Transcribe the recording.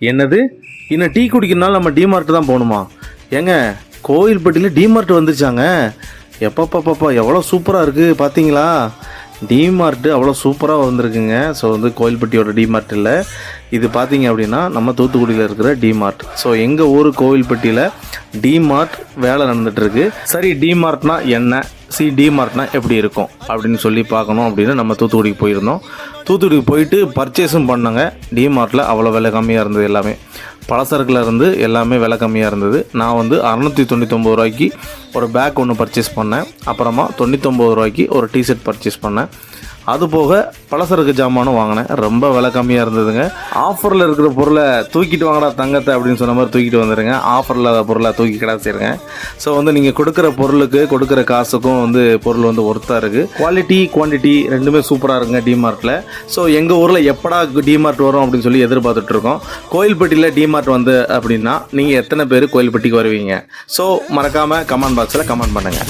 என்னது? இன்னும் டீ குடிக்கணும்னாலும் நம்ம டிமார்ட் தான் போகணுமா? ஏங்க கோயில்பட்டியில் டிமார்ட் வந்துருச்சாங்க? எப்பப்பப்பப்பா எவ்வளோ சூப்பராக இருக்குது பார்த்தீங்களா டிமார்ட்டு அவ்வளோ சூப்பராக வந்திருக்குங்க. ஸோ வந்து கோயில்பட்டியோட டிமார்ட் இல்லை. இது பார்த்தீங்க அப்படின்னா நம்ம தூத்துக்குடியில் இருக்கிற டிமார்ட் ஸோ எங்கள் ஊர் கோவில்பட்டியில் டிமார்ட் வேலை நடந்துகிட்ருக்கு சரி டிமார்ட்னா என்ன? சி டிமார்ட்னா எப்படி இருக்கும்? அப்படின்னு சொல்லி பார்க்கணும் அப்படின்னு நம்ம தூத்துக்குடிக்கு போயிருந்தோம். தூத்துக்குடிக்கு போயிட்டு பர்ச்சேஸும் பண்ணோங்க. டிமார்ட்டில் அவ்வளோ விலை கம்மியாக இருந்தது எல்லாமே. பலசரக்கில் இருந்து எல்லாமே விலை கம்மியாக இருந்தது. நான் வந்து அறநூற்றி தொண்ணூத்தொம்பது ரூபாய்க்கு ஒரு பேக் ஒன்று பர்ச்சேஸ் பண்ணேன். அப்புறமா தொண்ணூத்தொம்பது ரூபாய்க்கு ஒரு டிஷர்ட் பர்ச்சேஸ் பண்ணேன். அது போக பலசரக்கு ஜாமானும் வாங்கினேன். ரொம்ப விலை கம்மியாக இருந்ததுங்க. ஆஃபரில் இருக்கிற பொருளை தூக்கிட்டு வாங்கடா தங்கத்தை அப்படின்னு சொன்ன மாதிரி தூக்கிட்டு வந்துடுங்க ஆஃபர் இல்லாத பொருளை தூக்கி கிடாச்சிருங்க ஸோ வந்து நீங்கள் கொடுக்குற பொருளுக்கு கொடுக்குற காசுக்கும் வந்து பொருள் வந்து ஒர்த்தாக இருக்குது குவாலிட்டி குவான்டிட்டி ரெண்டுமே சூப்பராக இருக்குங்க டிமார்ட்டில் ஸோ எங்கள் ஊரில் எப்படா டிமார்ட் வரும் அப்படின்னு சொல்லி எதிர்பார்த்துட்ருக்கோம் கோயில்பட்டியில் டிமார்ட் வந்து அப்படின்னா நீங்கள் எத்தனை பேர் கோயில்பட்டிக்கு வருவீங்க? ஸோ மறக்காமல் கமெண்ட் பாக்ஸில் கமெண்ட் பண்ணுங்கள்